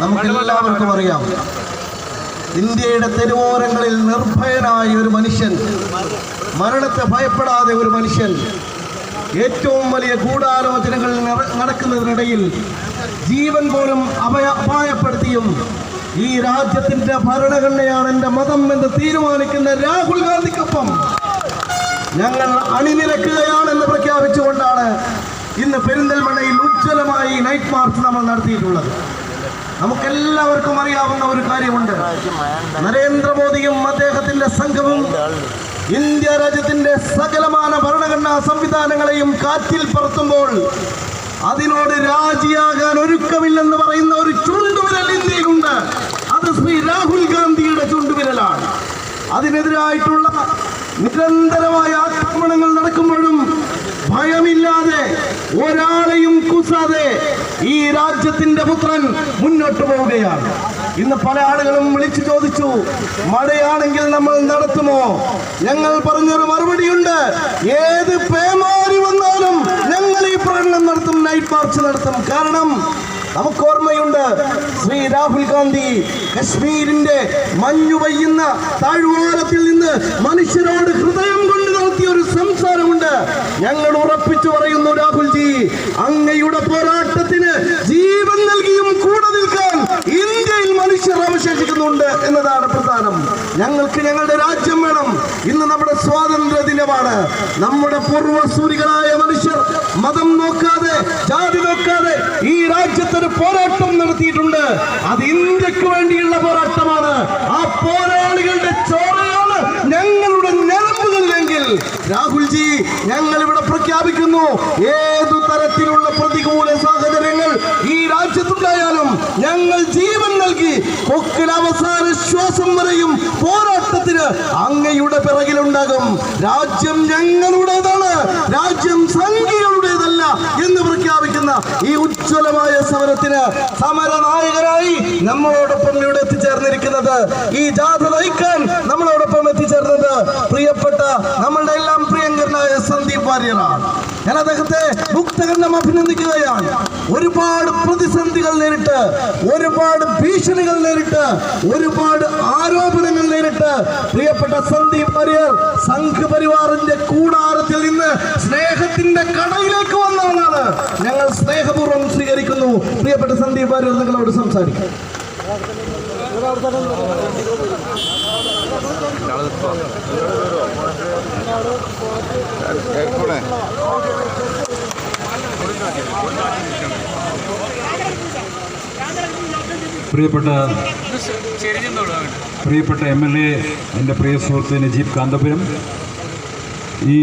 നമുക്കെല്ലാവർക്കും അറിയാം. ഇന്ത്യയുടെ തെരുവോരങ്ങളിൽ നിർഭയനായ ഒരു മനുഷ്യൻ മരണത്തെ ഭയപ്പെടാതെ ഒരു മനുഷ്യൻ ഏറ്റവും വലിയ ഗൂഢാലോചനകൾ നടക്കുന്നതിനിടയിൽ ജീവൻ പോലും അഭയ അപായപ്പെടുത്തിയും ഈ രാജ്യത്തിന്റെ ഭരണഘടനയാണ് എന്റെ മതം എന്ന് തീരുമാനിക്കുന്ന രാഹുൽ ഗാന്ധിക്കൊപ്പം ഞങ്ങൾ അണിനിരക്കുകയാണെന്ന് പ്രഖ്യാപിച്ചുകൊണ്ടാണ് ഇന്ന് പെരിന്തൽമണ്ണയിൽ ഉജ്ജ്വലമായി നൈറ്റ് മാർച്ച് നമ്മൾ നടത്തിയിട്ടുള്ളത്. നമുക്കെല്ലാവർക്കും അറിയാവുന്ന ഒരു കാര്യമുണ്ട്. നരേന്ദ്രമോദിയും അദ്ദേഹത്തിന്റെ സംഘവും ഇന്ത്യ രാജ്യത്തിന്റെ സകലമാന ഭരണഘടനാ സംവിധാനങ്ങളെയും കാറ്റിൽ പറത്തുമ്പോൾ അതിനോട് രാജിയാകാൻ ഒരുക്കമില്ലെന്ന് പറയുന്ന ഒരു ചുണ്ടുവിരൽ ഇന്ത്യയിലുണ്ട്. അത് ശ്രീ രാഹുൽ ഗാന്ധിയുടെ ചുണ്ടുവിരലാണ്. അതിനെതിരായിട്ടുള്ള നിരന്തരമായ ആക്രമണങ്ങൾ നടക്കുമ്പോഴും ഭയമില്ലാതെ ഒരാളെയും കുസാതെ ഈ രാജ്യത്തിന്റെ പുത്രൻ മുന്നോട്ട് പോവുകയാണ്. ഇന്ന് പല ആളുകളും വിളിച്ചു ചോദിച്ചു മഴയാണെങ്കിൽ നമ്മൾ നടത്തുമോ? ഞങ്ങൾ പറഞ്ഞൊരു മറുപടിയുണ്ട് ഏത് പേമാരി വന്നാലും ഞങ്ങൾ ഈ പ്രകടനം നടത്തും നൈറ്റ് മാർച്ച് നടത്തും. കാരണം നമുക്ക് ഓർമ്മയുണ്ട് ശ്രീ രാഹുൽ ഗാന്ധി കശ്മീരിന്റെ മഞ്ഞു പെയ്യുന്ന താഴ്വാരത്തിൽ നിന്ന് മനുഷ്യരോട് ഹൃദയം കൊണ്ട് നടത്തിയ ഒരു സംസാരമുണ്ട്. ഞങ്ങൾ ഉറപ്പിച്ചു പറയുന്നു രാഹുൽജി അങ്ങയുടെ പോരാട്ടത്തിന് ജീവൻ നൽകിയും കൂടെ നിൽക്കാൻ ഇന്ത്യയിൽ മനുഷ്യർ അവശേഷിക്കുന്നുണ്ട് എന്നതാണ് പ്രധാനം. ഞങ്ങൾക്ക് ഞങ്ങളുടെ രാജ്യം വേണം. ഇന്ന് നമ്മുടെ സ്വാതന്ത്ര്യ ദിനമാണ്. നമ്മുടെ പൂർവസൂരികളായ മനുഷ്യർ മതം നോക്കാതെ ജാതി നോക്കാതെ ഈ രാജ്യത്തൊരു പോരാട്ടം നടത്തിയിട്ടുണ്ട്. അത് ഇന്ത്യയ്ക്ക് വേണ്ടിയുള്ള പോരാട്ടമാണ്. ആ പോരാളികളുടെ ചോരയാണ് ഞങ്ങളുടെ രാഹുൽജി ഞങ്ങൾ ഇവിടെ പ്രഖ്യാപിക്കുന്നു. ഏതു തരത്തിലുള്ള പ്രതികൂല സാഹചര്യങ്ങൾ ഈ രാജ്യത്തുണ്ടായാലും ഞങ്ങൾ ജീവൻ നൽകി കൊക്കിൽ അവസാന ശ്വാസം വരെയും പോരാട്ടത്തിന് അങ്ങയുടെ പിറകിലുണ്ടാകും. രാജ്യം ഞങ്ങളുടേതാണ് രാജ്യം സംഖ്യകളുടേതല്ല എന്ന് പ്രഖ്യാപിക്കുന്ന ഈ ഉജ്ജ്വലമായ സമരത്തിന് സമരനായകരായി നമ്മളോടൊപ്പം ഇവിടെ എത്തിച്ചേർന്നിരിക്കുന്നത്. ഈ ജാഥ നയിക്കാൻ നമ്മളോടൊപ്പം എത്തിച്ചേർന്നത് പ്രിയപ്പെട്ട നമ്മളുടെ എല്ലാം പ്രിയങ്കരനായ സന്ദീപ് വാര്യറാണ് ഞാൻ അദ്ദേഹത്തെ മുക്തകണ്ഠം അഭിനന്ദിക്കുകയാണ്. ഒരുപാട് പ്രതിസന്ധികൾ നേരിട്ട് ഒരുപാട് ഭീഷണികൾ നേരിട്ട് ഒരുപാട് ആരോപണങ്ങൾ നേരിട്ട് പ്രിയപ്പെട്ട സന്ദീപ് വാര്യർ സംഘപരിവാറിന്റെ കൂടാരത്തിൽ നിന്ന് സ്നേഹത്തിന്റെ കടയിലേക്ക് വന്നവനാണ്. ഞങ്ങൾ സ്നേഹപൂർവം സ്വീകരിക്കുന്നു. പ്രിയപ്പെട്ട സന്ദീപ് വാര്യർ നിങ്ങളോട് സംസാരിക്കും. പ്രിയപ്പെട്ട പ്രിയപ്പെട്ട എം എൽ എ എന്റെ പ്രിയ സുഹൃത്ത് നജീബ് കാന്തപുരം ഈ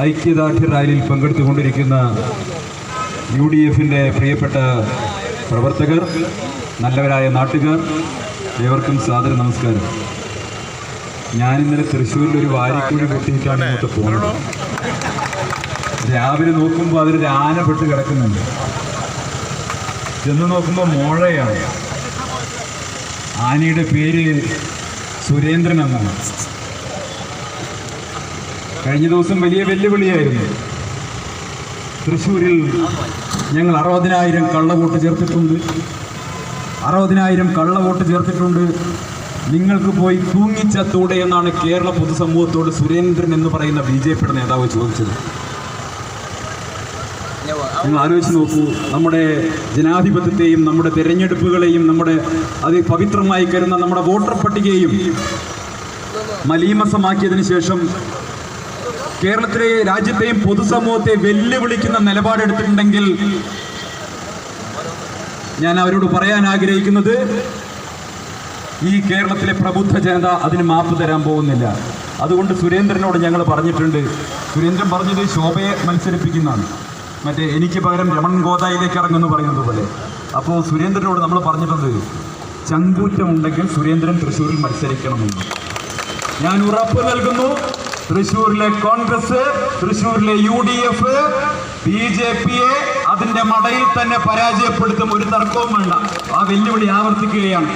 ഐക്യദാർഢ്യ റാലിയിൽ പങ്കെടുത്തുകൊണ്ടിരിക്കുന്ന യു ഡി എഫിന്റെ പ്രിയപ്പെട്ട പ്രവർത്തകർ നല്ലവരായ നാട്ടുകാർ ഏവർക്കും സാദര നമസ്കാരം. ഞാൻ ഇന്നലെ തൃശ്ശൂരിൽ ഒരു വാരിക്കൂടി കിട്ടിയിട്ടാണ് ഇങ്ങോട്ട് പോകുന്നത്. രാവിലെ നോക്കുമ്പോൾ അതിൽ രാനപ്പെട്ട് കിടക്കുന്നുണ്ട്. ചെന്ന് നോക്കുമ്പോൾ മോഴയാണ് ആനയുടെ പേര് സുരേന്ദ്രൻ എന്നാണ്. കഴിഞ്ഞ ദിവസം വലിയ വെല്ലുവിളിയായിരുന്നു. തൃശ്ശൂരിൽ ഞങ്ങൾ അറുപതിനായിരം കള്ളവോട്ട് ചേർത്തിട്ടുണ്ട്. അറുപതിനായിരം കള്ളവോട്ട് ചേർത്തിട്ടുണ്ട്. നിങ്ങൾക്ക് പോയി തൂങ്ങിച്ചത്തൂടെ എന്നാണ് കേരള പൊതുസമൂഹത്തോട് സുരേന്ദ്രൻ എന്ന് പറയുന്ന ബി ജെ പിയുടെ നേതാവ് ചോദിച്ചത്. നിങ്ങൾ ആലോചിച്ച് നോക്കൂ നമ്മുടെ ജനാധിപത്യത്തെയും നമ്മുടെ തിരഞ്ഞെടുപ്പുകളെയും നമ്മുടെ അത് പവിത്രമായി കരുന്ന നമ്മുടെ വോട്ടർ പട്ടികയും മലീമസമാക്കിയതിന് ശേഷം കേരളത്തിലെ രാജ്യത്തെയും പൊതുസമൂഹത്തെ വെല്ലുവിളിക്കുന്ന നിലപാടെടുത്തിട്ടുണ്ടെങ്കിൽ ഞാൻ അവരോട് പറയാൻ ആഗ്രഹിക്കുന്നത് ഈ കേരളത്തിലെ പ്രബുദ്ധ ജനത അതിന് മാപ്പ് തരാൻ പോകുന്നില്ല. അതുകൊണ്ട് സുരേന്ദ്രനോട് ഞങ്ങൾ പറഞ്ഞിട്ടുണ്ട്. സുരേന്ദ്രൻ പറഞ്ഞത് ശോഭയെ മത്സരിപ്പിക്കുന്നതാണ്. മറ്റേ എനിക്ക് പകരം രമൺ ഗോദായിലേക്ക് ഇറങ്ങുമെന്ന് പറയുന്നത് പോലെ. അപ്പോൾ സുരേന്ദ്രനോട് നമ്മൾ പറഞ്ഞിട്ടുണ്ട് ചങ്കൂറ്റമുണ്ടെങ്കിൽ സുരേന്ദ്രൻ തൃശ്ശൂരിൽ മത്സരിക്കണമെന്ന്. ഞാൻ ഉറപ്പ് നൽകുന്നു തൃശ്ശൂരിലെ കോൺഗ്രസ് തൃശ്ശൂരിലെ U D F B J പിയെ അതിന്റെ മടയിൽ തന്നെ പരാജയപ്പെടുത്തും ഒരു തർക്കവും വേണ്ട. ആ വെല്ലുവിളി ആവർത്തിക്കുകയാണ്.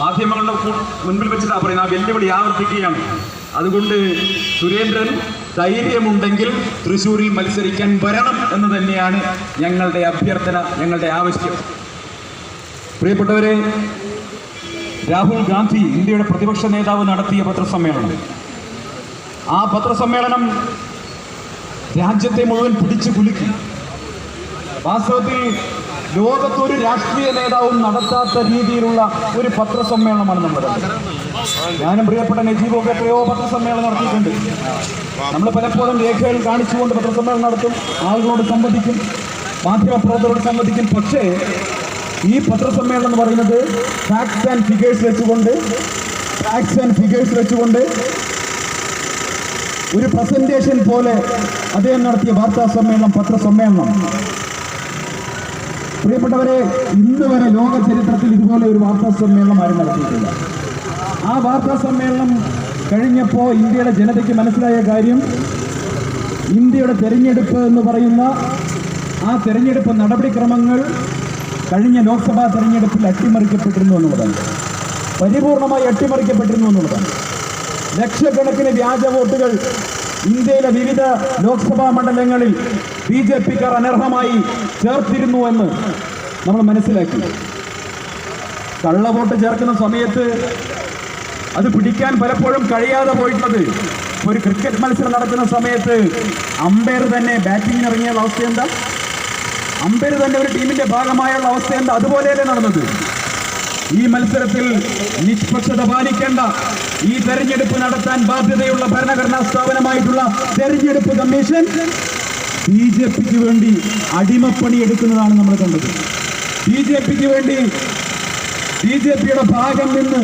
മാധ്യമങ്ങളുടെ മുൻപിൽ വെച്ചിട്ടാണ് പറയുന്നത്. ആ വെല്ലുവിളി ആവർത്തിക്കുകയാണ്. അതുകൊണ്ട് സുരേന്ദ്രൻ ധൈര്യമുണ്ടെങ്കിൽ തൃശ്ശൂരിൽ മത്സരിക്കാൻ വരണം എന്ന് തന്നെയാണ് ഞങ്ങളുടെ അഭ്യർത്ഥന ഞങ്ങളുടെ ആവശ്യം. പ്രിയപ്പെട്ടവരെ രാഹുൽ ഗാന്ധി ഇന്ത്യയുടെ പ്രതിപക്ഷ നേതാവ് നടത്തിയ പത്രസമ്മേളനം. ആ പത്രസമ്മേളനം രാജ്യത്തെ മുഴുവൻ പിടിച്ചു കുലുക്കി. വാസ്തവത്തിൽ ലോകത്തൊരു രാഷ്ട്രീയ നേതാവും നടത്താത്ത രീതിയിലുള്ള ഒരു പത്രസമ്മേളനമാണ് നമ്മുടെ ഞാനും പ്രിയപ്പെട്ട നജീബൊക്കെ എത്രയോ പത്രസമ്മേളനം നടത്തിയിട്ടുണ്ട്. നമ്മൾ പലപ്പോഴും രേഖകൾ കാണിച്ചുകൊണ്ട് പത്രസമ്മേളനം നടത്തും ആളുകളോട് സംബന്ധിക്കും മാധ്യമപ്രവർത്തകരോട് സംബന്ധിക്കും പക്ഷേ ഈ പത്രസമ്മേളനം എന്ന് പറയുന്നത് ഫാക്ട്സ് ആൻഡ് ഫിഗേഴ്സ് വെച്ചുകൊണ്ട് ഫാക്ട്സ് ആൻഡ് ഫിഗേഴ്സ് വെച്ചുകൊണ്ട് ഒരു പ്രസന്റേഷൻ പോലെ അദ്ദേഹം നടത്തിയ വാർത്താ സമ്മേളനം പത്രസമ്മേളനം. പ്രിയപ്പെട്ടവരെ ഇന്ന് വരെ ലോക ചരിത്രത്തിൽ ഇതുപോലെ ഒരു വാർത്താ സമ്മേളനം ആരും നടത്തിയിട്ടില്ല. ആ വാർത്താ സമ്മേളനം കഴിഞ്ഞപ്പോൾ ഇന്ത്യയുടെ ജനതയ്ക്ക് മനസ്സിലായ കാര്യം ഇന്ത്യയുടെ തെരഞ്ഞെടുപ്പ് എന്ന് പറയുന്ന ആ തെരഞ്ഞെടുപ്പ് നടപടിക്രമങ്ങൾ കഴിഞ്ഞ ലോക്സഭാ തെരഞ്ഞെടുപ്പിൽ അട്ടിമറിക്കപ്പെട്ടിരുന്നു എന്നുള്ളതാണ്. പരിപൂർണമായി അട്ടിമറിക്കപ്പെട്ടിരുന്നു എന്നുള്ളതാണ്. ലക്ഷക്കണക്കിന് വ്യാജ വോട്ടുകൾ ഇന്ത്യയിലെ വിവിധ ലോക്സഭാ മണ്ഡലങ്ങളിൽ ബി ജെ പിക്കാർ അനർഹമായി ചേർത്തിരുന്നു എന്ന് നമ്മൾ മനസ്സിലാക്കി. കള്ളവോട്ട് ചേർക്കുന്ന സമയത്ത് അത് പിടിക്കാൻ പലപ്പോഴും കഴിയാതെ പോയിട്ടുള്ളത്. ഒരു ക്രിക്കറ്റ് മത്സരം നടക്കുന്ന സമയത്ത് അമ്പയർ തന്നെ ബാറ്റിങ്ങിന് ഇറങ്ങിയ അവസ്ഥ എന്താ? അമ്പയർ തന്നെ ഒരു ടീമിന്റെ ഭാഗമായുള്ള അവസ്ഥ എന്താ? അതുപോലെയല്ലേ നടന്നത്. ഈ മത്സരത്തിൽ നിഷ്പക്ഷത പാലിക്കേണ്ട ഈ തെരഞ്ഞെടുപ്പ് നടത്താൻ ബാധ്യതയുള്ള ഭരണഘടനാ സ്ഥാപനമായിട്ടുള്ള തെരഞ്ഞെടുപ്പ് കമ്മീഷൻ ബി ജെ പിക്ക് വേണ്ടി അടിമപ്പണി എടുക്കുന്നതാണ് നമ്മൾ കണ്ടത്. ബി ജെ പിക്ക് വേണ്ടി ബി ജെ പിയുടെ ഭാഗം നിന്ന്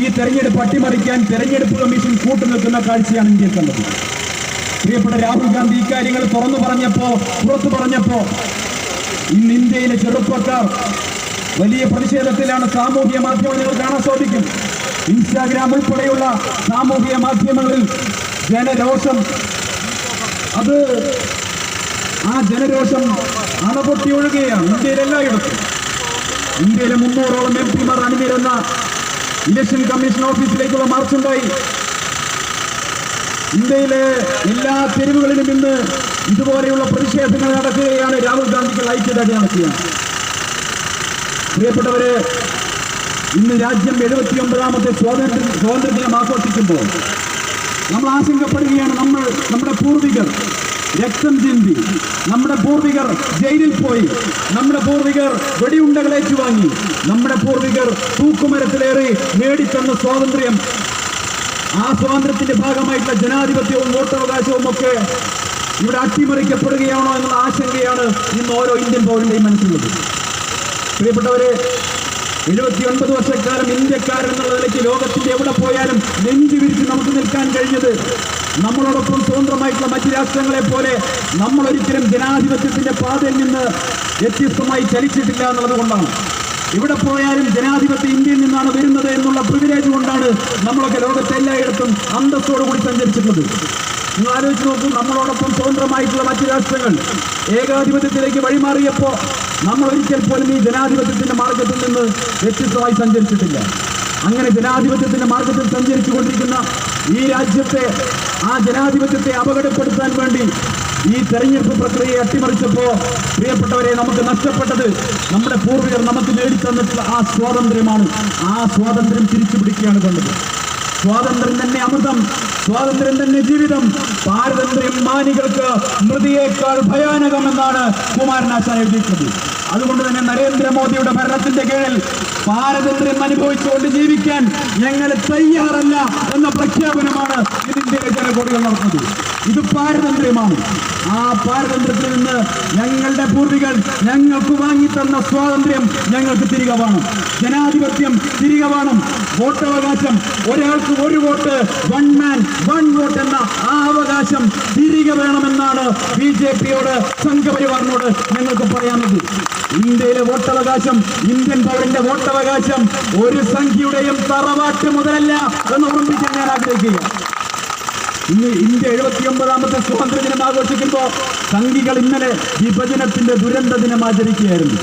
ഈ തെരഞ്ഞെടുപ്പ് അട്ടിമറിക്കാൻ തെരഞ്ഞെടുപ്പ് കമ്മീഷൻ കൂട്ടുനിൽക്കുന്ന കാഴ്ചയാണ് ഇന്ത്യയിൽ കണ്ടത്. പ്രിയപ്പെട്ട രാഹുൽ ഗാന്ധി ഇക്കാര്യങ്ങൾ തുറന്നു പറഞ്ഞപ്പോ പുറത്തു പറഞ്ഞപ്പോ ഇന്ന് ഇന്ത്യയിലെ ചെറുപ്പക്കാർ വലിയ പ്രതിഷേധത്തിലാണ് സാമൂഹ്യ മാധ്യമങ്ങൾ കാണാൻ സാധിക്കും. ഇൻസ്റ്റാഗ്രാം ഉൾപ്പെടെയുള്ള സാമൂഹ്യ മാധ്യമങ്ങളിൽ ജനരോഷം അത് ആ ജനരോഷം അണപൊട്ടി ഒഴുകുകയാണ് ഇന്ത്യയിലെല്ലായിടത്തും ഇന്ത്യയിലെ മുന്നൂറോളം എം പിമാർ അണിനിരുന്ന ഇലക്ഷൻ കമ്മീഷൻ ഓഫീസിലേക്കുള്ള മാർച്ചുണ്ടായി. ഇന്ത്യയിലെ എല്ലാ തെരുവുകളിലും ഇന്ന് ഇതുപോലെയുള്ള പ്രതിഷേധങ്ങൾ നടക്കുകയാണ്. രാഹുൽ ഗാന്ധിക്ക് ഐക്യദാർഢ്യം നടക്കുകയാണ് പ്രിയപ്പെട്ടവരെ ഇന്ന് രാജ്യം എഴുപത്തി ഒമ്പതാമത്തെ സ്വാതന്ത്ര്യ സ്വാതന്ത്ര്യ ദിനം ആഘോഷിക്കുമ്പോൾ നമ്മൾ ആശങ്കപ്പെടുകയാണ്. നമ്മൾ നമ്മുടെ പൂർവികർ രക്തം ചിന്തി നമ്മുടെ പൂർവികർ ജയിലിൽ പോയി നമ്മുടെ പൂർവികർ വെടിയുണ്ടകൾ ഏറ്റുവാങ്ങി നമ്മുടെ പൂർവികർ തൂക്കുമരത്തിലേറി നേടിത്തന്ന സ്വാതന്ത്ര്യം. ആ സ്വാതന്ത്ര്യത്തിന്റെ ഭാഗമായിട്ടുള്ള ജനാധിപത്യവും വോട്ടവകാശവും ഒക്കെ ഇവിടെ അട്ടിമറിക്കപ്പെടുകയാണോ എന്നുള്ള ആശങ്കയാണ് ഇന്ന് ഓരോ ഇന്ത്യൻ പൗരന്റെയും മനസ്സിലുള്ളത്. പ്രിയപ്പെട്ടവരെ എഴുപത്തി ഒൻപത് വർഷക്കാലം ഇന്ത്യക്കാരൻ എന്നുള്ള നിലയ്ക്ക് ലോകത്തിന്റെ എവിടെ പോയാലും നെഞ്ചു വിരിച്ച് നമുക്ക് നിൽക്കാൻ കഴിഞ്ഞത് നമ്മളോടൊപ്പം സ്വതന്ത്രമായിട്ടുള്ള മറ്റ് രാഷ്ട്രങ്ങളെ പോലെ നമ്മൾ ഒരിക്കലും ജനാധിപത്യത്തിന്റെ പാതയിൽ നിന്ന് വ്യത്യസ്തമായി ചലിച്ചിട്ടില്ല എന്നുള്ളത് കൊണ്ടാണ്. ഇവിടെ പോയാലും ജനാധിപത്യ ഇന്ത്യയിൽ നിന്നാണ് വരുന്നത് എന്നുള്ള പ്രിവിലേജ് കൊണ്ടാണ് നമ്മളൊക്കെ ലോകത്തെ എല്ലായിടത്തും അന്തസ്സോടു കൂടി സഞ്ചരിച്ചിട്ടുള്ളത്. നിങ്ങൾ ആലോചിച്ച് നോക്കൂ നമ്മളോടൊപ്പം സ്വതന്ത്രമായിട്ടുള്ള മറ്റ് രാഷ്ട്രങ്ങൾ ഏകാധിപത്യത്തിലേക്ക് വഴിമാറിയപ്പോൾ നമ്മൾ ഒരിക്കൽ പോലും ഈ ജനാധിപത്യത്തിന്റെ മാർഗത്തിൽ നിന്ന് വ്യത്യസ്തമായി സഞ്ചരിച്ചിട്ടില്ല. അങ്ങനെ ജനാധിപത്യത്തിന്റെ മാർഗത്തിൽ സഞ്ചരിച്ചു കൊണ്ടിരിക്കുന്ന ഈ രാജ്യത്തെ ആ ജനാധിപത്യത്തെ അപകടപ്പെടുത്താൻ വേണ്ടി ഈ തെരഞ്ഞെടുപ്പ് പ്രക്രിയയെ അട്ടിമറിച്ചപ്പോ പ്രിയപ്പെട്ടവരെ നമുക്ക് നഷ്ടപ്പെട്ടത് നമ്മുടെ പൂർവികർ നമുക്ക് നേടിത്തന്നിട്ടുള്ള ആ സ്വാതന്ത്ര്യമാണ്. ആ സ്വാതന്ത്ര്യം തിരിച്ചു പിടിക്കുകയാണ് കണ്ടത്. സ്വാതന്ത്ര്യം തന്നെ അമൃതം. സ്വാതന്ത്ര്യം തന്നെ ജീവിതം. പാരതന്ത്ര്യം മാനികൾക്ക് മൃതിയേക്കാൾ ഭയാനകമെന്നാണ് കുമാരനാശാൻ എഴുതിയിട്ടുള്ളത് അതുകൊണ്ട് തന്നെ നരേന്ദ്രമോദിയുടെ ഭരണത്തിന്റെ കീഴിൽ പാരതന്ത്ര്യം അനുഭവിച്ചുകൊണ്ട് ജീവിക്കാൻ ഞങ്ങൾ തയ്യാറല്ല എന്ന പ്രഖ്യാപനമാണ് ഇതിന്റെ ജനകോടികൾ നടത്തുന്നത്. ഇത് പാരതന്ത്ര്യമാണ്. ആ പാരതന്ത്ര്യത്തിൽ നിന്ന് ഞങ്ങളുടെ പൂർവികൾ ഞങ്ങൾക്ക് വാങ്ങിത്തന്ന സ്വാതന്ത്ര്യം ഞങ്ങൾക്ക് തിരികെ വേണം. ജനാധിപത്യം തിരികെ വേണം. വോട്ടവകാശം ഒരാൾക്ക് ഒരു vote one man one vote എന്ന ആ അവകാശം തിരികെ വേണമെന്നാണ് ബി ജെ പിയോട് സംഘപരിവാറിനോട് ഞങ്ങൾക്ക് പറയാനുള്ളത്. ഇന്ത്യയിലെ വോട്ടവകാശം ഇന്ത്യൻ പൗരന്റെ വോട്ടവകാശം ഒരു സംഖ്യയുടെയും തറവാട്ട് മുതലല്ല എന്ന് ഓർമ്മിക്കാൻ ഞാൻ ആഗ്രഹിക്കുക ഇന്ന് ഇന്ത്യ എഴുപത്തി ഒമ്പതാമത്തെ സ്വാതന്ത്ര്യ ദിനം ആഘോഷിക്കുമ്പോൾ സംഘികൾ ഇന്നലെ വിഭജനത്തിന്റെ ദുരന്ത ദിനം ആചരിക്കുകയായിരുന്നു.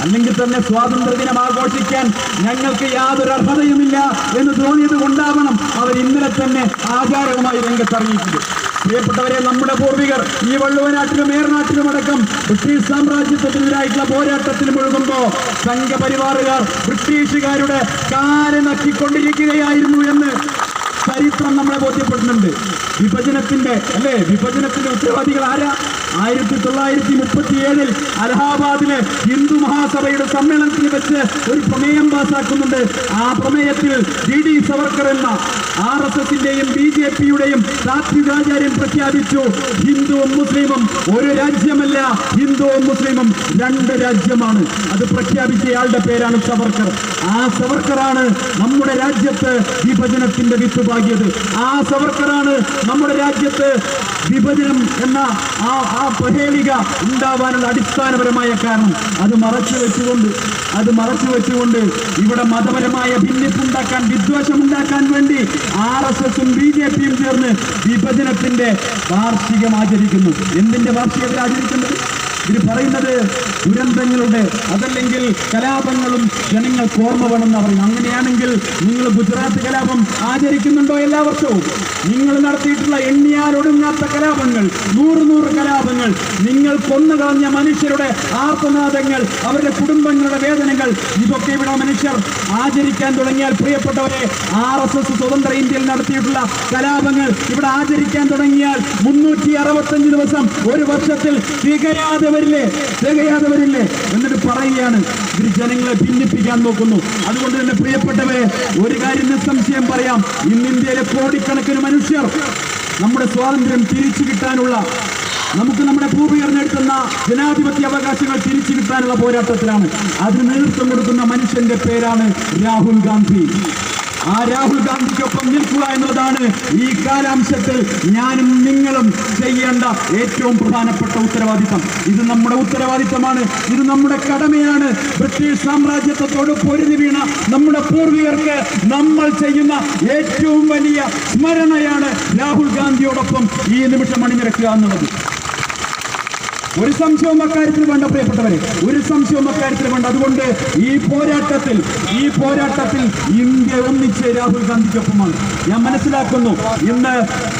അല്ലെങ്കിൽ തന്നെ സ്വാതന്ത്ര്യ ദിനം ആഘോഷിക്കാൻ ഞങ്ങൾക്ക് യാതൊരു അർഹതയുമില്ല എന്ന് തോന്നിയത് കൊണ്ടാവണം അവർ ഇന്നലെ തന്നെ ആചാരവുമായി രംഗത്തിറങ്ങിയിട്ടുണ്ട്. പ്രിയപ്പെട്ടവരെ നമ്മുടെ പൂർവികർ ഈ വള്ളുവനാട്ടിലും ഏറനാട്ടിലും അടക്കം ബ്രിട്ടീഷ് സാമ്രാജ്യത്തിനെതിരായിട്ടുള്ള പോരാട്ടത്തിൽ മുഴുകുമ്പോ സംഘപരിവാറുകാർ ബ്രിട്ടീഷുകാരുടെ കാരനക്കിക്കൊണ്ടിരിക്കുകയായിരുന്നു എന്ന് ചരിത്രം നമ്മളെ ബോധ്യപ്പെടുന്നുണ്ട് വിഭജനത്തിന്റെ അല്ലേ? വിഭജനത്തിന്റെ ഉത്തരവാദികൾ ആരാ? ആയിരത്തി തൊള്ളായിരത്തി മുപ്പത്തി ഏഴിൽ അലഹാബാദിലെ ഹിന്ദു മഹാസഭയുടെ സമ്മേളനത്തിൽ വെച്ച് ഒരു പ്രമേയം പാസാക്കുന്നുണ്ട്. ആ പ്രമേയത്തിൽ ഡി ഡി സവർക്കർ എന്ന ആർ എസ് എസിന്റെയും ബി ജെ പിയുടെയും താത്വികാചാര്യം പ്രഖ്യാപിച്ചു. ഹിന്ദുവും മുസ്ലിമും ഒരു രാജ്യമല്ല ഹിന്ദുവും മുസ്ലിമും രണ്ട് രാജ്യമാണ്. അത് പ്രഖ്യാപിച്ചയാളുടെ പേരാണ് സവർക്കർ. ആ സവർക്കറാണ് നമ്മുടെ രാജ്യത്ത് വിഭജനത്തിന്റെ വിത്ത് പാകിയത് ആ സവർക്കറാണ് നമ്മുടെ രാജ്യത്ത് വിഭജനം എന്ന ആ ആ പ്രഹേളിക ഉണ്ടാവാനുള്ള അടിസ്ഥാനപരമായ കാരണം. അത് മറച്ചു വെച്ചുകൊണ്ട് അത് മറച്ചു വെച്ചുകൊണ്ട് ഇവിടെ മതപരമായ ഭിന്നിപ്പുണ്ടാക്കാൻ വിദ്വേഷമുണ്ടാക്കാൻ വേണ്ടി ആർ എസ് എസും ബി ജെ പിയും ചേർന്ന് വിഭജനത്തിന്റെ വാർഷികം ആചരിക്കുന്നു. എന്തിന്റെ വാർഷികത്തിൽ ആചരിക്കുന്നത്? ഇത് പറയുന്നത് ദുരന്തങ്ങളുടെ അതല്ലെങ്കിൽ കലാപങ്ങളും ജനങ്ങൾക്ക് ഓർമ്മ വേണമെന്ന് പറയുന്നു. അങ്ങനെയാണെങ്കിൽ നിങ്ങൾ ഗുജറാത്ത് കലാപം ആചരിക്കുന്നുണ്ടോ എല്ലാ വർഷവും? നിങ്ങൾ നടത്തിയിട്ടുള്ള എണ്ണിയാലൊടുങ്ങാത്ത കലാപങ്ങൾ നൂറ് നൂറ് കലാപങ്ങൾ നിങ്ങൾ കൊന്നു കളഞ്ഞ മനുഷ്യരുടെ ആർത്തനാദങ്ങൾ അവരുടെ കുടുംബങ്ങളുടെ വേദനകൾ ഇതൊക്കെ ഇവിടെ മനുഷ്യർ ആചരിക്കാൻ തുടങ്ങിയാൽ പ്രിയപ്പെട്ടവരെ ആർ എസ് എസ് സ്വതന്ത്ര ഇന്ത്യയിൽ നടത്തിയിട്ടുള്ള കലാപങ്ങൾ ഇവിടെ ആചരിക്കാൻ തുടങ്ങിയാൽ മുന്നൂറ്റി അറുപത്തഞ്ച് ദിവസം ഒരു വർഷത്തിൽ തികയാതെ വരില്ലേ? തികയാതെ വരില്ലേ എന്നിട്ട് പറയുകയാണ്. ഇവർ ജനങ്ങളെ ഭിന്നിപ്പിക്കാൻ നോക്കുന്നു. അതുകൊണ്ട് തന്നെ പ്രിയപ്പെട്ടവരെ ഒരു കാര്യം നിസ്സംശയം പറയാം. ഇന്ന് ഇന്ത്യയിലെ കോടിക്കണക്കിന് മനുഷ്യർ നമ്മുടെ സ്വാതന്ത്ര്യം തിരിച്ചു കിട്ടാനുള്ള നമുക്ക് നമ്മുടെ പൂർവികർ നേടുന്ന ജനാധിപത്യ അവകാശങ്ങൾ തിരിച്ചു കിട്ടാനുള്ള പോരാട്ടത്തിലാണ്. അതിന് നേതൃത്വം കൊടുക്കുന്ന മനുഷ്യന്റെ പേരാണ് രാഹുൽ ഗാന്ധി. ആ രാഹുൽ ഗാന്ധിക്കൊപ്പം നിൽക്കുക എന്നതാണ് ഈ കാലാംശത്തിൽ ഞാനും നിങ്ങളും ചെയ്യേണ്ട ഏറ്റവും പ്രധാനപ്പെട്ട ഉത്തരവാദിത്തം. ഇത് നമ്മുടെ ഉത്തരവാദിത്തമാണ്. ഇത് നമ്മുടെ കടമയാണ്. ബ്രിട്ടീഷ് സാമ്രാജ്യത്വത്തോട് പൊരുതി വീണ നമ്മുടെ പൂർവികർക്ക് നമ്മൾ ചെയ്യുന്ന ഏറ്റവും വലിയ സ്മരണയാണ് രാഹുൽ ഗാന്ധിയോടൊപ്പം ഈ നിമിഷം അണിനിരക്കുക എന്നുള്ളത്. ഒരു സംശയവും അക്കാര്യത്തിൽ വേണ്ട പ്രിയപ്പെട്ടവരെ. ഒരു സംശയവും അക്കാര്യത്തിൽ വേണ്ട. അതുകൊണ്ട് ഈ പോരാട്ടത്തിൽ ഈ പോരാട്ടത്തിൽ ഇന്ത്യ ഒന്നിച്ച് രാഹുൽ ഗാന്ധിക്കൊപ്പമാണ്. ഞാൻ മനസ്സിലാക്കുന്നു. ഇന്ന്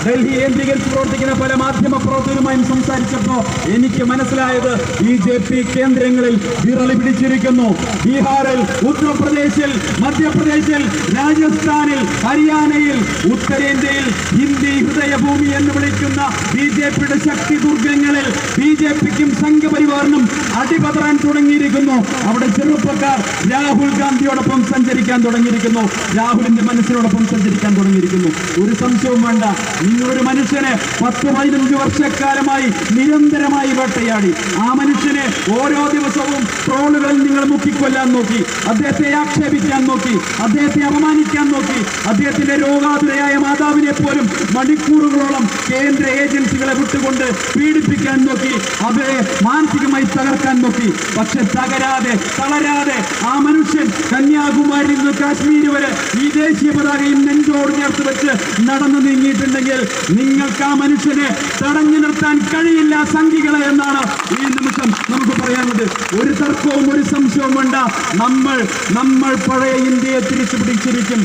ഡൽഹി കേന്ദ്രീകരിച്ച് പ്രവർത്തിക്കുന്ന പല മാധ്യമ പ്രവർത്തകരുമായും സംസാരിച്ചപ്പോ എനിക്ക് മനസ്സിലായത് ബി ജെ പി കേന്ദ്രങ്ങളിൽ വിരളി പിടിച്ചിരിക്കുന്നു. ബീഹാറിൽ ഉത്തർപ്രദേശിൽ മധ്യപ്രദേശിൽ രാജസ്ഥാനിൽ ഹരിയാനയിൽ ഉത്തരേന്ത്യയിൽ ഹിന്ദി ഹൃദയഭൂമി എന്ന് വിളിക്കുന്ന ബി ജെ പിയുടെ ശക്തി ദുർഗങ്ങളിൽ ബി ജെ പിക്കും സംഘപരിവാറിനും അടിപതറാൻ തുടങ്ങിയിരിക്കുന്നു. അവിടെ ചെറുപ്പക്കാർ രാഹുൽ ഗാന്ധിയോടൊപ്പം സഞ്ചരിക്കാൻ തുടങ്ങിയിരിക്കുന്നു. രാഹുലിന്റെ മനസ്സിനോടൊപ്പം സഞ്ചരിക്കാൻ തുടങ്ങിയിരിക്കുന്നു. ഒരു സംശയവും വേണ്ട. നിങ്ങളൊരു മനുഷ്യനെ പത്ത് പതിനഞ്ച് വർഷക്കാലമായി നിരന്തരമായി വേട്ടയാടി. ആ മനുഷ്യനെ ഓരോ ദിവസവും ട്രോളുകളിൽ നിങ്ങൾ മുക്കിക്കൊല്ലാൻ നോക്കി. അദ്ദേഹത്തെ ആക്ഷേപിക്കാൻ നോക്കി. അദ്ദേഹത്തെ അപമാനിക്കാൻ നോക്കി. അദ്ദേഹത്തിന്റെ രോഗാതുരയായ മാതാവിനെ പോലും മണിക്കൂറുകളോളം കേന്ദ്ര ഏജൻസികളെ വിട്ടുകൊണ്ട് പീഡിപ്പിക്കാൻ നോക്കി. അവരെ മാനസികമായി തകർക്കാൻ നോക്കി. പക്ഷെ തകരാതെ തളരാതെ ആ മനുഷ്യൻ കന്യാകുമാരിയിൽ നിന്ന് കാശ്മീർ വരെ ഈ ദേശീയ പതാകയും നെഞ്ചോട് ചേർത്ത് വെച്ച് നടന്നു നീങ്ങിയിട്ടുണ്ടെങ്കിൽ നിങ്ങൾക്ക് ആ മനുഷ്യനെ തടഞ്ഞു നിർത്താൻ കഴിയില്ല സംഘികളെ എന്നാണ് ഈ നിമിഷം നമുക്ക് പറയാനുള്ളത്. ഒരു തർക്കവും ഒരു സംശയവും വേണ്ട. നമ്മൾ നമ്മൾ പഴയ ഇന്ത്യയെ തിരിച്ചു പിടിച്ചിരിക്കും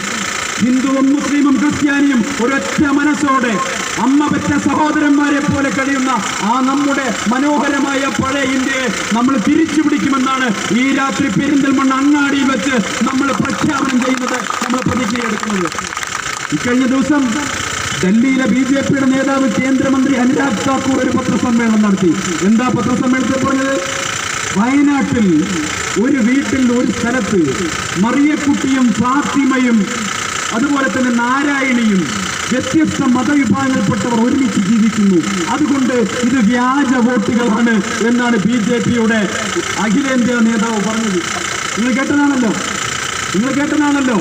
ഹിന്ദുവും മുസ്ലിമും ക്രിസ്ത്യാനിയും ഒരൊറ്റ മനസ്സോടെ അമ്മ പെറ്റ സഹോദരന്മാരെ പോലെ കഴിയുന്ന ആ നമ്മുടെ മനോഹരമായ പഴയ ഇന്ത്യയെ നമ്മൾ തിരിച്ചു പിടിക്കുമെന്നാണ് ഈ രാത്രി പെരിന്തൽമണ്ണ അങ്ങാടിയിൽ വെച്ച് നമ്മൾ പ്രഖ്യാപനം ചെയ്യുന്നത് നമ്മൾ പ്രതിജ്ഞയെടുക്കുന്നത് ഇക്കഴിഞ്ഞ ദിവസം ഡൽഹിയിലെ ബി ജെ പിയുടെ നേതാവ് കേന്ദ്രമന്ത്രി അനുരാഗ് താക്കൂർ ഒരു പത്രസമ്മേളനം നടത്തി. എന്താ പത്രസമ്മേളനത്തിൽ പറഞ്ഞത്? വയനാട്ടിൽ ഒരു വീട്ടിൽ ഒരു സ്ഥലത്ത് മറിയക്കുട്ടിയും ഫാത്തിമയും അതുപോലെ തന്നെ നാരായണിയും വ്യത്യസ്ത മതവിഭാഗങ്ങളിൽപ്പെട്ടവർ ഒരുമിച്ച് ജീവിക്കുന്നു. അതുകൊണ്ട് ഇത് വ്യാജ വോട്ടുകളാണ് എന്നാണ് ബി ജെ പിയുടെ അഖിലേന്ത്യാ നേതാവ് പറഞ്ഞത്. നിങ്ങൾ കേട്ടതാണല്ലോ? നിങ്ങൾ കേട്ടതാണല്ലോ?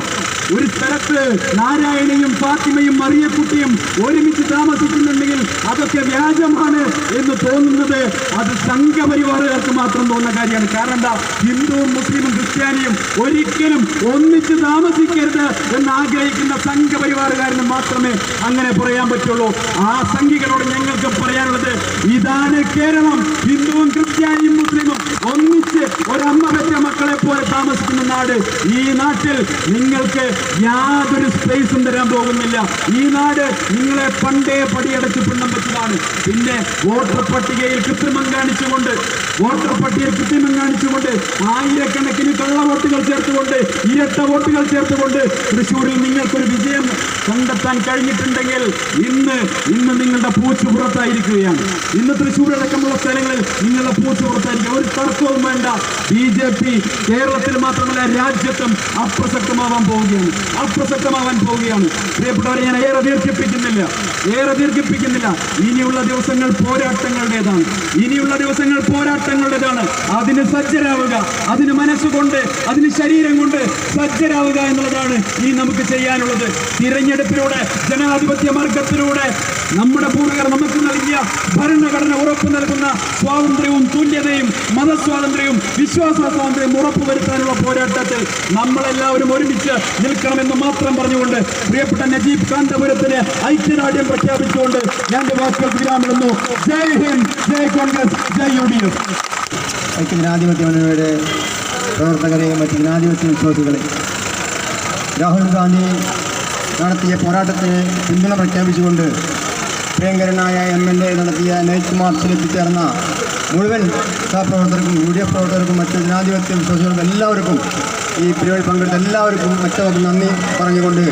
ഒരു സ്ഥലത്ത് നാരായണയും ഫാത്തിമയും മറിയക്കുട്ടിയും ഒരുമിച്ച് താമസിക്കുന്നുണ്ടെങ്കിൽ അതൊക്കെ വ്യാജമാണ് എന്ന് തോന്നുന്നത്. അത് സംഘപരിവാറുകാർക്ക് മാത്രം തോന്നുന്ന കാര്യമാണ്. കാരണം എന്താ? ഹിന്ദുവും മുസ്ലിമും ക്രിസ്ത്യാനിയും ഒരിക്കലും ഒന്നിച്ച് താമസിക്കരുത് എന്ന് ആഗ്രഹിക്കുന്ന സംഘപരിവാറുകാരന് മാത്രമേ അങ്ങനെ പറയാൻ പറ്റുള്ളൂ. ആ സംഘികളോട് ഞങ്ങൾക്ക് പറയാനുള്ളത് ഇതാണ് കേരളം. ഹിന്ദുവും ക്രിസ്ത്യാനിയും മുസ്ലിമും ഒന്നിച്ച് ഒരമ്മ പറ്റ മക്കളെ പോലെ താമസിക്കുന്ന നാട് ഈ നാട്ടിൽ നിങ്ങൾക്ക് യാതൊരു സ്പേസും തരാൻ പോകുന്നില്ല. ഈ നാട് നിങ്ങളെ പണ്ടേ പടിയടച്ച് പിണ്ണം വെച്ചതാണ്. പിന്നെ വോട്ടർ പട്ടികയിൽ കൃത്രിമം കാണിച്ചുകൊണ്ട് വോട്ടർ പട്ടികയിൽ കൃത്രിമം കാണിച്ചുകൊണ്ട് ആയിരക്കണക്കിന് കള്ള വോട്ടുകൾ ചേർത്തുകൊണ്ട് ഇരട്ട വോട്ടുകൾ ചേർത്തുകൊണ്ട് തൃശ്ശൂരിൽ നിങ്ങൾക്കൊരു വിജയം കണ്ടെത്താൻ കഴിഞ്ഞിട്ടുണ്ടെങ്കിൽ ഇന്ന് ഇന്ന് നിങ്ങളുടെ പൂച്ചു പുറത്തായിരിക്കുകയാണ്. ഇന്ന് തൃശ്ശൂർ അടക്കമുള്ള സ്ഥലങ്ങളിൽ നിങ്ങളുടെ പൂച്ചു പുറത്തായിരിക്കും ഒരു തർക്കവും വേണ്ട. ബി ജെ പി കേരളത്തിൽ മാത്രമല്ല രാജ്യത്തും അപ്രസക്തമാവാൻ പോവുകയാണ്. അപ്രസക്തമാവാൻ പോവുകയാണ്. പ്രിയപ്പെട്ടവരെ ഞാൻ ഏറെ ദീർഘിപ്പിക്കുന്നില്ല. ഏറെ ദീർഘിപ്പിക്കുന്നില്ല. ഇനിയുള്ള ദിവസങ്ങൾ പോരാട്ടങ്ങളുടേതാണ്. ഇനിയുള്ള ദിവസങ്ങൾ പോരാട്ടങ്ങളുടേതാണ്. അതിന് സജ്ജരാവുക. അതിന് മനസ്സുകൊണ്ട് അതിന് ശരീരം കൊണ്ട് സജ്ജരാവുക എന്നുള്ളതാണ് ഇനി നമുക്ക് ചെയ്യാനുള്ളത്. തിരഞ്ഞെടുപ്പിലൂടെ ജനാധിപത്യ മാർഗത്തിലൂടെ നമ്മുടെ പൂർവികർ നമുക്ക് നൽകിയ ഭരണഘടന ഉറപ്പു നൽകുന്ന സ്വാതന്ത്ര്യവും തുല്യതയും മതസ്വാതന്ത്ര്യവും വിശ്വാസ സ്വാതന്ത്ര്യം ഉറപ്പുവരുത്താനുള്ള പോരാട്ടത്തിൽ നമ്മളെല്ലാവരും ഒരുമിച്ച് നിൽക്കണമെന്ന് മാത്രം പറഞ്ഞുകൊണ്ട് പ്രിയപ്പെട്ട നജീബ് കാന്തപുരത്തിന് ഐക്യദാർഢ്യം പ്രഖ്യാപിച്ചുകൊണ്ട് ഞാൻ വാക്കുകൾക്ക് വിരാമിടുന്നു. ജയ് ഹിന്ദ് ജയ് കോൺഗ്രസ് ജയ് യു ഡി എഫ്. പ്രവർത്തകരെയും മറ്റ് ജനാധിപത്യ വിശ്വാസികളെ. രാഹുൽ ഗാന്ധി നടത്തിയ പോരാട്ടത്തിന് പിന്തുണ പ്രഖ്യാപിച്ചുകൊണ്ട് പ്രിയങ്കരനായ എം എൽ എ നടത്തിയ നൈറ്റ് മാർച്ചിൽ എത്തിച്ചേർന്ന മുഴുവൻ സഹപ്രവർത്തകർക്കും യു ഡി എഫ് പ്രവർത്തകർക്കും മറ്റ് ജനാധിപത്യ വിശ്വാസികൾക്കും എല്ലാവർക്കും ഈ പരിപാടി പങ്കെടുത്ത എല്ലാവർക്കും മറ്റവർക്കും നന്ദി പറഞ്ഞുകൊണ്ട്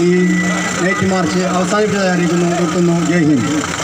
ഈ നൈറ്റ് മാർച്ച് അവസാനിപ്പിച്ചതായിരിക്കുന്നു. നിർത്തുന്നു. ജയ് ഹിന്ദ്.